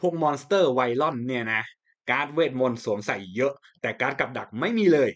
พวกมอนสเตอร์ไวลอนเนี่ยนะ การ์ดเวทมนต์สวมใส่เยอะ แต่การ์ดกับดักไม่มีเลย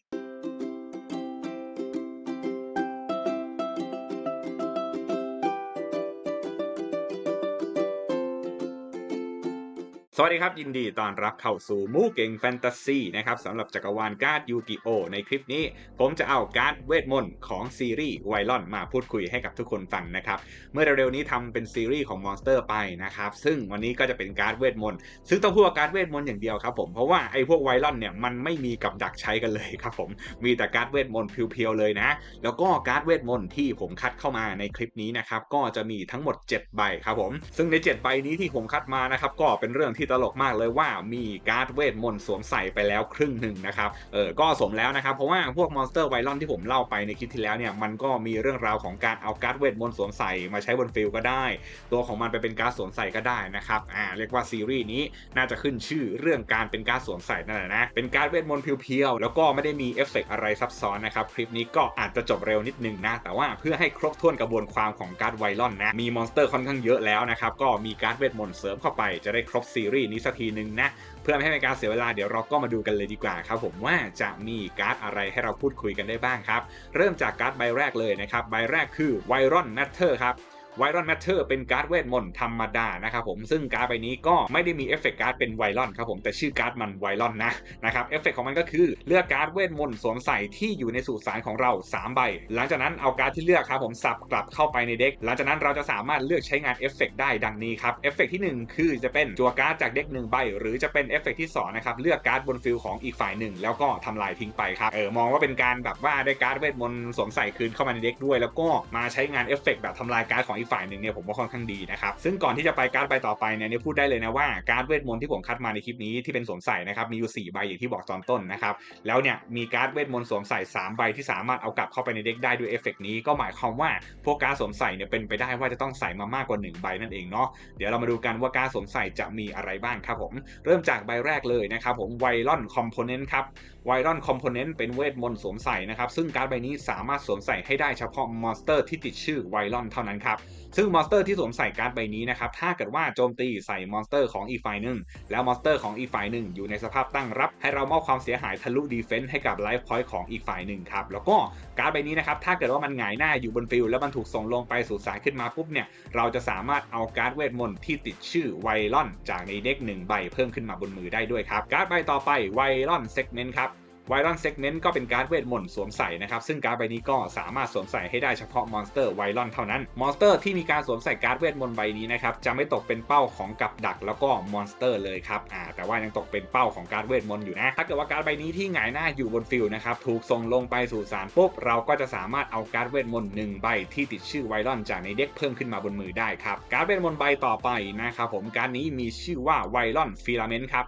สวัสดีครับ ยินดีต้อนรับเข้าสู่มูเก่งแฟนตาซีนะครับสำหรับจักรวาลการ์ดยูกิโอในคลิปนี้ ผมจะเอาการ์ดเวทมนต์ของซีรีส์ไวลอนมาพูดคุยให้กับทุกคนฟังนะครับ เมื่อเร็วๆนี้ทำเป็นซีรีส์ของมอนสเตอร์ไปนะครับ ซึ่งวันนี้ก็จะเป็นการ์ดเวทมนต์ซึ่งต้องพูดว่าการ์ดเวทมนต์อย่างเดียวครับผมเพราะว่าไอ้พวกไวลอนเนี่ยมันไม่มีกับดักใช้กันเลยครับผมมีแต่การ์ดเวทมนต์เพียวๆเลยนะ แล้วก็การ์ดเวทมนต์ที่ผมคัดเข้ามาในคลิปนี้นะครับก็จะมีทั้งหมด 7 ใบครับผมซึ่งใน 7 ใบนี้ที่ผมคัดมานะครับก็เป็นเรื่องที่ตลกมากเลยว่ามีการ์ดเวทมนต์สวมใส่ไปแล้วครึ่งหนึ่งนะครับ เออ ก็สมแล้วนะครับ เพราะว่าพวกมอนสเตอร์ไวลอนที่ผมเล่าไปในคลิปที่แล้วเนี่ย มันก็มีเรื่องราวของการเอาการ์ดเวทมนต์สวมใส่มาใช้บนฟิลก็ได้ ตัวของมันไปเป็นการ์ดสวมใส่ก็ได้นะครับ อ่า เรียกว่าซีรีส์นี้น่าจะขึ้นชื่อเรื่องการเป็นการ์ดสวมใส่นั่นแหละนะ เป็นการ์ดเวทมนต์เพียวๆ แล้วก็ไม่ได้มีเอฟเฟกต์อะไรซับซ้อนนะครับ คลิปนี้ก็อาจจะจบเร็วนิดนึงนะ แต่ว่าเพื่อให้ครบถ้วนกระบวนความของการ์ดไวลอนนะ มีมอนสเตอร์ค่อนข้างเยอะแล้วนะครับ ก็มีการ์ดเวทมนต์เสริมเข้าไปจะได้ครบซีรีส์นี้สักทีหนึ่งนะ เพื่อไม่ให้เป็นการเสียเวลาเดี๋ยวเราก็มาดูกันเลยดีกว่าครับผมว่าจะมีการ์ดอะไรให้เราพูดคุยกันได้บ้างครับ เริ่มจากการ์ดใบแรกเลยนะครับ ใบแรกคือไวรอนแมทเทอร์ครับ ไวรอนแมทเทอร์เป็นการ์ดเวทมนต์ธรรมดานะครับผมซึ่งการ์ดใบนี้ก็ไม่ได้มีเอฟเฟกต์การ์ดเป็นไวรอนครับผมแต่ชื่อการ์ดมันไวรอนนะนะครับเอฟเฟกต์ของมันก็คือเลือกการ์ดเวทมนต์สวมใส่ที่อยู่ในสูตรสารของเรา 3 ใบ หลังจากนั้นเอาการ์ดที่เลือกครับผมสับกลับเข้าไปในเด็กหลังจากนั้นเราจะสามารถเลือกใช้งานเอฟเฟกต์ได้ดังนี้ครับเอฟเฟกต์ที่ 1 คือจะเป็นจัวการ์ดจากเด็ก1ใบ หรือจะเป็นเอฟเฟกต์ที่2นะครับเลือกการ์ดบนฟิลของอีกฝ่ายหนึ่งแล้วก็ทำลายทิ้งไปครับเออมองว่าเป็นการแบบว่าได้การ์ดเวทมนต์สวมใส่คืนเข้ามาในเด็กด้วย แล้วก็มาใช้งานเอฟเฟกต์แบบทำลายการ์ดของอีกฝ่ายหนึ่งเนี่ยผมว่าค่อนข้างดีนะครับซึ่งก่อนที่จะไปการ์ดใบต่อไปเนี่ยนี่พูดได้เลยนะว่าการ์ดเวทมนต์ที่ผมคัดมาในคลิปนี้ที่เป็นสวมใส่นะครับมีอยู่4ใบอย่างที่บอกตอนต้นนะครับแล้วเนี่ยมีการ์ดเวทมนต์สวมใส่ 3 ใบที่สามารถเอากลับเข้าไปในเด็กได้ด้วยเอฟเฟกนี้ก็หมายความว่าพวกการ์ดสวมใส่เนี่ยเป็นไปได้ว่าจะต้องใส่มามากกว่า 1 ใบนั่นเองเนาะเดี๋ยวเรามาดูกันว่าการ์ดสวมใส่จะมีอะไรบ้างครับผม เริ่มจากใบแรกเลยนะครับผมไวรอนคอมโพเนนต์ครับไวรอนคอมโพเนนต์เป็นเวทมนต์สวมใส่นะครับซึ่งการ์ดใบนี้สามารถสวมใส่ให้ได้เฉพาะมอนสเตอร์ที่ติดชื่อไวรอนเท่านั้นครับซึ่งมอนสเตอร์ที่สวมใส่การ์ดใบนี้นะครับ ถ้าเกิดว่าโจมตีใส่มอนสเตอร์ของอีกฝ่ายหนึ่ง แล้วมอนสเตอร์ของอีกฝ่ายหนึ่งอยู่ในสภาพตั้งรับ ให้เรามอบความเสียหายทะลุดีเฟนส์ให้กับไลฟ์พอยต์ของอีกฝ่ายหนึ่งครับ แล้วก็การ์ดใบนี้นะครับ ถ้าเกิดว่ามันหงายหน้าอยู่บนฟิลแล้วมันถูกส่งลงไปสู่สายขึ้นมาปุ๊บเนี่ย เราจะสามารถเอาการ์ดเวทมนต์ที่ติดชื่อไวรอนจากในเด็กหนึ่งใบเพิ่มขึ้นมาบนมือได้ด้วยครับ การ์ดใบต่อไปไวรอนเซกเมนต์ครับ ไวรอนเซกเมนต์ก็เป็นการ์ดเวทมนต์สวมใส่นะครับ ซึ่งการ์ดใบนี้ก็สามารถสวมใส่ให้ได้เฉพาะมอนสเตอร์ไวรอนเท่านั้น มอนสเตอร์ที่มีการสวมใส่การ์ดเวทมนต์ใบนี้นะครับจะไม่ตกเป็นเป้าของกับดักแล้วก็มอนสเตอร์เลยครับอ่าแต่ว่ายังตกเป็นเป้าของการ์ดเวทมนต์อยู่นะ ถ้าเกิดว่าการ์ดใบนี้ที่หงายหน้าอยู่บนฟิลนะครับถูกส่งลงไปสู่สารปุ๊บเราก็จะสามารถเอาการ์ดเวทมนต์หนึ่งใบที่ติดชื่อไวรอนจากในเด็กเพิ่มขึ้นมาบนมือได้ครับการ์ดเวทมนต์ใบต่อไปนะครับผมการนี้มีชื่อว่าไวรอนฟิลาเมนต์ครับ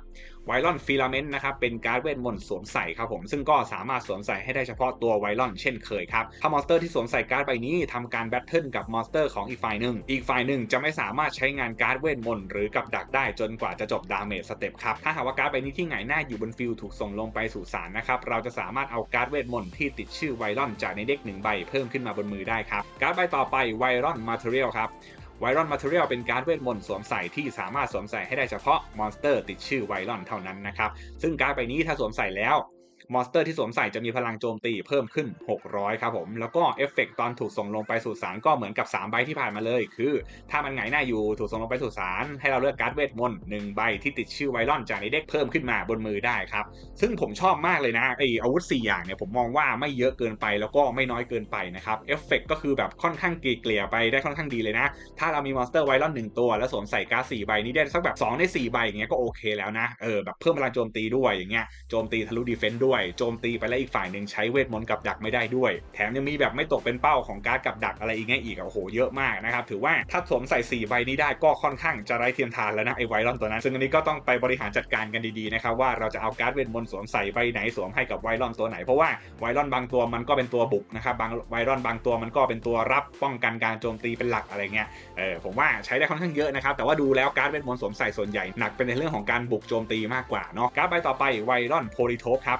ไวรอนฟิลาเมนต์นะครับเป็นการ์ดเวทมนต์สวมใส่ครับผมซึ่งก็สามารถสวมใส่ให้ได้เฉพาะตัวไวรอนเช่นเคยครับถ้ามอนสเตอร์ที่สวมใส่การ์ดใบนี้ทำการแบทเทิลกับมอนสเตอร์ของอีกฝ่ายหนึ่งอีกฝ่ายหนึ่งจะไม่สามารถใช้งานการ์ดเวทมนต์หรือกับดักได้จนกว่าจะจบดาเมจสเต็ปครับถ้าหากว่าการ์ดใบนี้ที่หงายหน้าอยู่บนฟิลถูกส่งลงไปสู่สารนะครับเราจะสามารถเอาการ์ดเวทมนต์ที่ติดชื่อไวรอนจากในเด็กหนึ่งใบเพิ่มขึ้นมาบนมือได้ครับการ์ดใบต่อไปไวรอนมาเทเรียลครับ ไวรอนมาเทอเรียลเป็นการเวทมนต์สวมใส่ที่สามารถสวมใส่ให้ได้เฉพาะมอนสเตอร์ติดชื่อไวรอนเท่านั้นนะครับ ซึ่งการใบนี้ถ้าสวมใส่แล้ว มอนสเตอร์ที่สวมใส่จะมีพลังโจมตีเพิ่มขึ้น 600 ครับผม แล้วก็เอฟเฟกตอนถูกส่งลงไปสู่สารก็เหมือนกับ 3 ใบที่ผ่านมาเลย คือ ถ้ามันหงหน้าอยู่ถูกส่งลงไปสู่สารให้เราเลือกการ์ดเวทมนต์1ใบที่ติดชื่อไวรอนจากในเด็กเพิ่มขึ้นมาบนมือได้ครับ ซึ่งผมชอบมากเลยนะไออาวุธ 4 อย่างเนี่ยผมมองว่าไม่เยอะเกินไปแล้วก็ไม่น้อยเกินไปนะครับเอฟเฟกก็คือแบบค่อนข้างเกลี่ยไปได้ค่อนข้างดีเลยนะ ถ้าเรามีมอนสเตอร์ไวรอนหนึ่งตัว แล้วสวมใส่การ์ด4ใบนี้ได้สักแบบ2ใน4ใบอย่างเงี้ยก็โอเคแล้วนะเออแบบเพิ่มพลังโจมตีด้วยอย่างเงี้ยโจมตีทะลุดีเฟนต์ด้วยโจมตีไปแล้วอีกฝ่ายหนึ่งใช้เวทมนต์กับดักไม่ได้ด้วย แถมยังมีแบบไม่ตกเป็นเป้าของการ์ดกับดักอะไรอีกไงอีกโอ้โหเยอะมากนะครับถือว่าถ้าสวมใส่ 4 ใบนี้ได้ก็ค่อนข้างจะไร้เทียมทานแล้วนะไอไวรอนตัวนั้น ซึ่งอันนี้ก็ต้องไปบริหารจัดการกันดีๆนะครับว่าเราจะเอาการ์ดเวทมนต์สวมใส่ใบไหนสวมให้กับไวรอนตัวไหนเพราะว่าไวรอนบางตัวมันก็เป็นตัวบุกนะครับบางไวรอนบางตัวมันก็เป็นตัวรับป้องกันการโจมตีเป็นหลักอะไรเงี้ยเออผมว่าใช้ได้ค่อนข้างเยอะนะครับแต่ว่าดูแล้วการ์ดเวทมนต์สวมใส่ส่วนใหญ่หนักเป็นในเรื่องของการบุกโจมตีมากกว่าเนาะการ์ดใบต่อไปไวรอนโพลิโทปครับ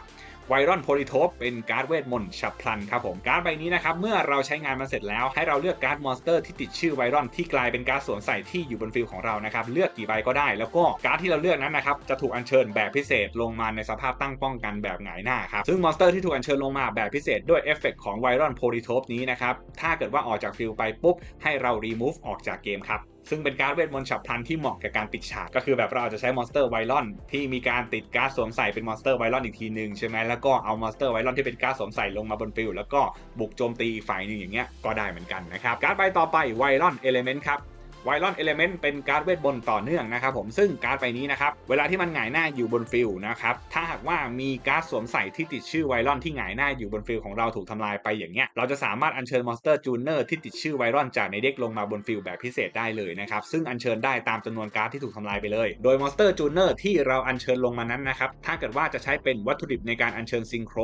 ไวรอนโพลิโทปเป็นการ์ดเวทมนต์ฉับพลันครับผมการ์ดใบนี้นะครับเมื่อเราใช้งานมันเสร็จแล้วให้เราเลือกการ์ดมอนสเตอร์ที่ติดชื่อไวรอนที่กลายเป็นการ์ดสวมใส่ที่อยู่บนฟิลของเรานะครับเลือกกี่ใบก็ได้ แล้วก็การ์ดที่เราเลือกนั้นนะครับจะถูกอัญเชิญแบบพิเศษลงมาในสภาพตั้งป้องกันแบบหงายหน้าครับซึ่งมอนสเตอร์ที่ถูกอัญเชิญลงมาแบบพิเศษด้วยเอฟเฟกของไวรอนโพลิโทปนี้นะครับถ้าเกิดว่าออกจากฟิลไปปุ๊บให้เรา remove ออกจากเกมครับ ซึ่งเป็นการ์ดเวทมนต์ฉับพลันที่เหมาะกับการปิดฉากก็คือแบบเราอาจจะใช้มอนสเตอร์ไวรอนที่มีการติดการ์ดสวมใส่เป็นมอนสเตอร์ไวรอนอีกทีหนึ่งใช่ไหมแล้วก็เอามอนสเตอร์ไวรอนที่เป็นการ์ดสวมใส่ลงมาบนฟิลแล้วก็บุกโจมตีฝ่ายหนึ่งอย่างเงี้ยก็ได้เหมือนกันนะครับการ์ดใบต่อไปไวรอนเอเลเมนต์ครับ ไวรอนเอลเมนต์เป็นการ์ดเวทมนต่อเนื่องนะครับผมซึ่งการ์ดใบนี้นะครับเวลาที่มันหงายหน้าอยู่บนฟิลนะครับถ้าหากว่ามีการ์ดสวมใส่ที่ติดชื่อไวรอนที่หงายหน้าอยู่บนฟิลของเราถูกทำลายไปอย่างเงี้ยเราจะสามารถอัญเชิญมอนสเตอร์จูเนอร์ที่ติดชื่อไวรอนจากในเด็กลงมาบนฟิลแบบพิเศษได้เลยนะครับซึ่งอัญเชิญได้ตามจำนวนการ์ดที่ถูกทำลายไปเลย โดยมอนสเตอร์จูเนอร์ที่เราอัญเชิญลงมานั้นนะครับถ้าเกิดว่าจะใช้เป็นวัตถุดิบในการอัญเชิญซิงโคร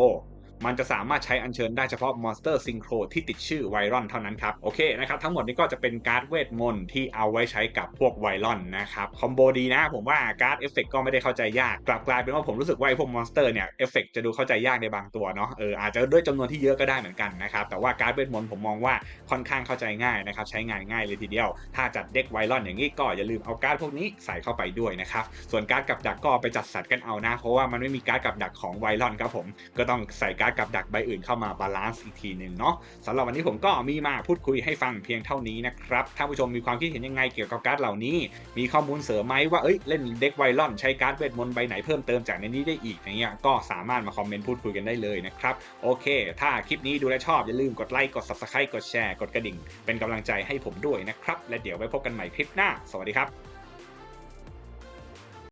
มันจะสามารถใช้อัญเชิญได้เฉพาะมอนสเตอร์ซิงโครที่ติดชื่อไวรอนเท่านั้นครับ โอเคนะครับ ทั้งหมดนี้ก็จะเป็นการ์ดเวทมนต์ที่เอาไว้ใช้กับพวกไวรอนนะครับ คอมโบดีนะ ผมว่าการ์ดเอฟเฟกก็ไม่ได้เข้าใจยาก กลับกลายเป็นว่าผมรู้สึกว่าพวกมอนสเตอร์เนี่ยเอฟเฟกจะดูเข้าใจยากในบางตัวเนาะเอออาจจะด้วยจำนวนที่เยอะก็ได้เหมือนกันนะครับแต่ว่าการ์ดเวทมนต์ผมมองว่าค่อนข้างเข้าใจง่ายนะครับใช้งานง่ายเลยทีเดียว ถ้าจัดเด็กไวรอนอย่างนี้ก็อย่าลืมเอาการ์ดพวกนี้ใส่เข้าไปด้วยนะครับส่วนการ์ดกับดักก็ไปจัดสรรกันเอานะ เพราะว่ามันไม่มีการ์ดกับดักของไวรอนครับผมก็ต้องใส่การกับดักใบอื่นเข้ามาบาลานซ์อีกทีหนึ่งเนาะสำหรับวันนี้ผมก็มีมาพูดคุยให้ฟังเพียงเท่านี้นะครับถ้าผู้ชมมีความคิดเห็นยังไงเกี่ยวกับการ์ดเหล่านี้ มีข้อมูลเสริมไหมว่าเอ้ยเล่นเด็กไวรอนใช้การ์ดเวทมนต์ใบไหนเพิ่มเติมจากในนี้ได้อีกอย่างเงี้ยก็สามารถมาคอมเมนต์พูดคุยกันได้เลยนะครับโอเค ถ้าคลิปนี้ดูแลวชอบอย่าลืมกดไลค์กด subscribe กดแชร์กดกระดิ่ง เป็นกำลังใจให้ผมด้วยนะครับและเดี๋ยวไว้พบกันใหม่คลิปหน้า สวัสดีครับ